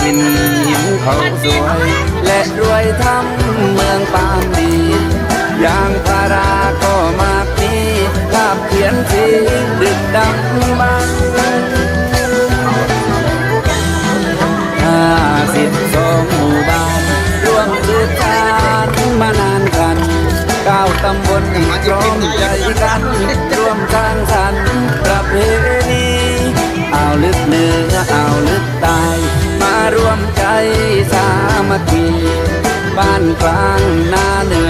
ถิ่นหินเขาสวย และรวยทำเมืองปามดียางพาราก็มากมีภาพเขียนสีดึกดังบังห้าสิบสองหมู่บ้านรวมสืบสานมานานกันเก้าตำบลพร้อมใจกันานกลางนาเหนือ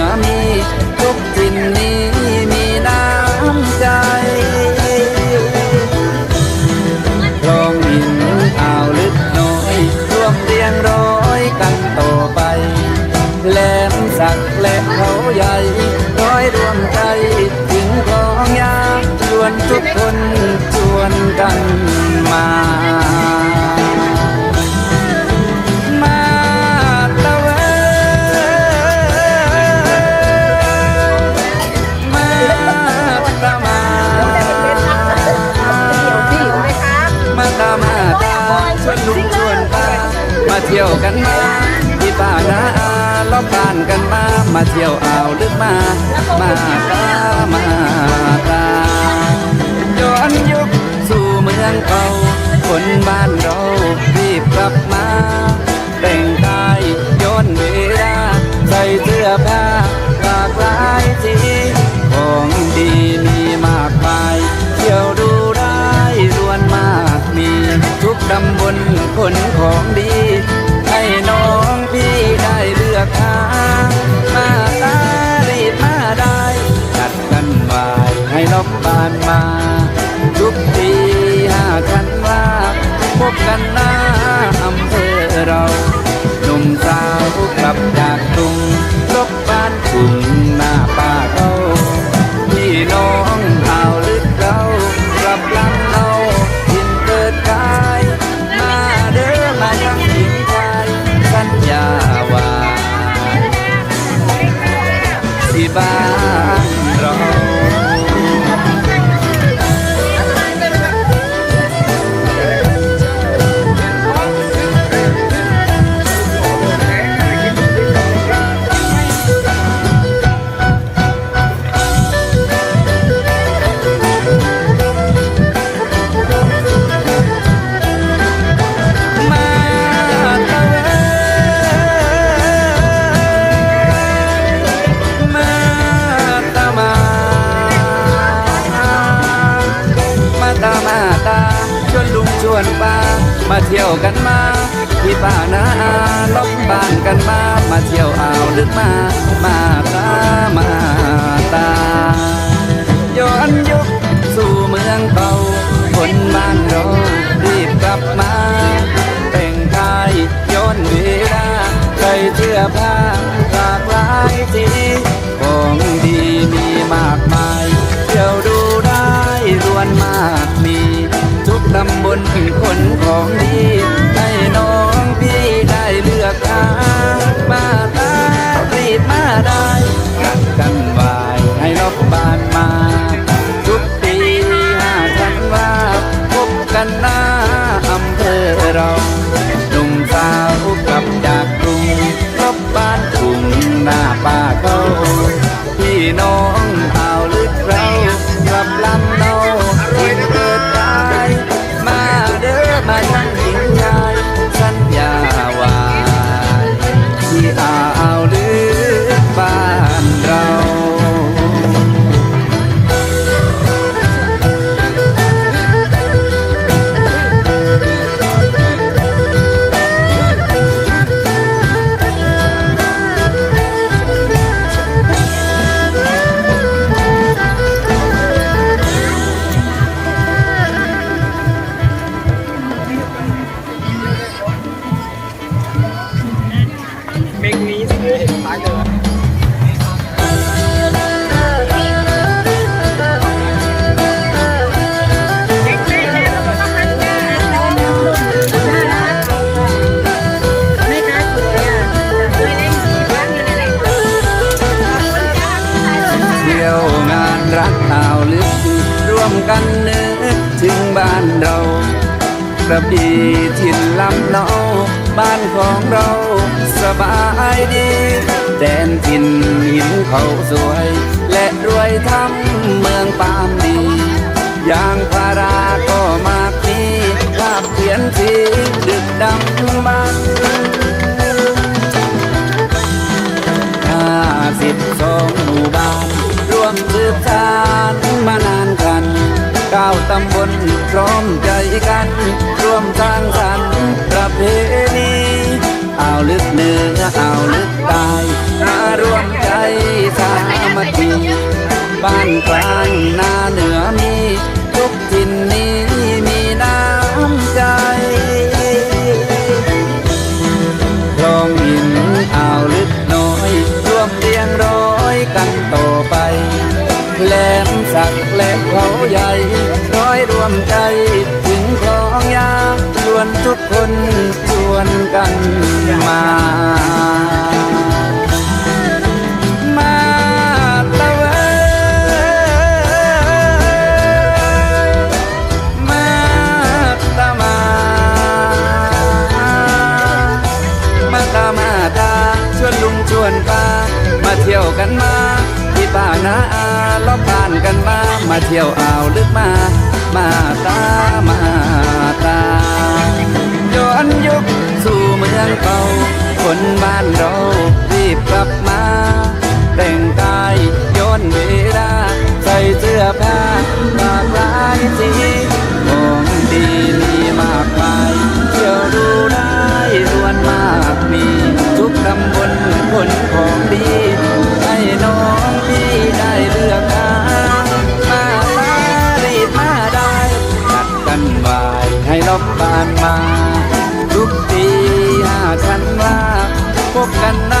ยวกันมาที่ป่านาอาล้อมบ้านกันมา มาเที่ยวอ่าวลึกมา มาตามาตาย้อนยุคสู่เมืองเก่าคนบ้านานมา ทุกทีห้าคันว่าพบกันหน้าอำเภอเราหนุ่มสาวกลับจากกรุงลบบ้านกรุงหน้าป่าเขาพี่น้องอ่าลึกเรากลับลำเราทินเกิดกายมาเด้อมายังหินใจสัญญาว่าที่บ้านเรา มาเที่ยวกันมาที่ป่านาอาล็อมบ้านกันมา มาเที่ยวอ่าวลึกมา มาตามาตา ย้อนยุคสู่เมืองเก่าคนบ้านเรารีบกลับมา แต่งกายย้อนเวลาใส่เสื้อผ้าำบลคนของดี ระบี่ถิ่นลำเนาบ้านของเราสบายดีแดนถิ่นหินเขาสวย และรวยทำเมืองปามดียางพาราก็มากมีภาพเขียนสีดึกดำบรรพ์ห้าสิบสองหมู่บ้าน รวมสืบสานมานานกันเก้าตำบล พร้อมใจกัน ร่วมสร้างสรรค์ประเพณีอ่าวลึกเหนืออ่าวลึกใต้มาร่วมใจสามัคคีบ้านกลางนา วมใจ ถึงคลองยาชวนทุกคนชวนกันมา มาตะเวนมาตะมา มาตามาตาชวนลุงชวนป้า มาเที่ยวกันมาที่ป่านาอาล้อมบ้านกันมา มาเที่ยวอ่าวลึกมา มาตามาตา ย้อนยุคสู่เมืองเก่า คนบ้านเรารีบกลับมา แต่งกายย้อนเวลา ใส่เสื้อผ้าหลากหลายสีของดีมีมากมาย บบ้านมา ทุกปีห้าธันวาพบกันนะ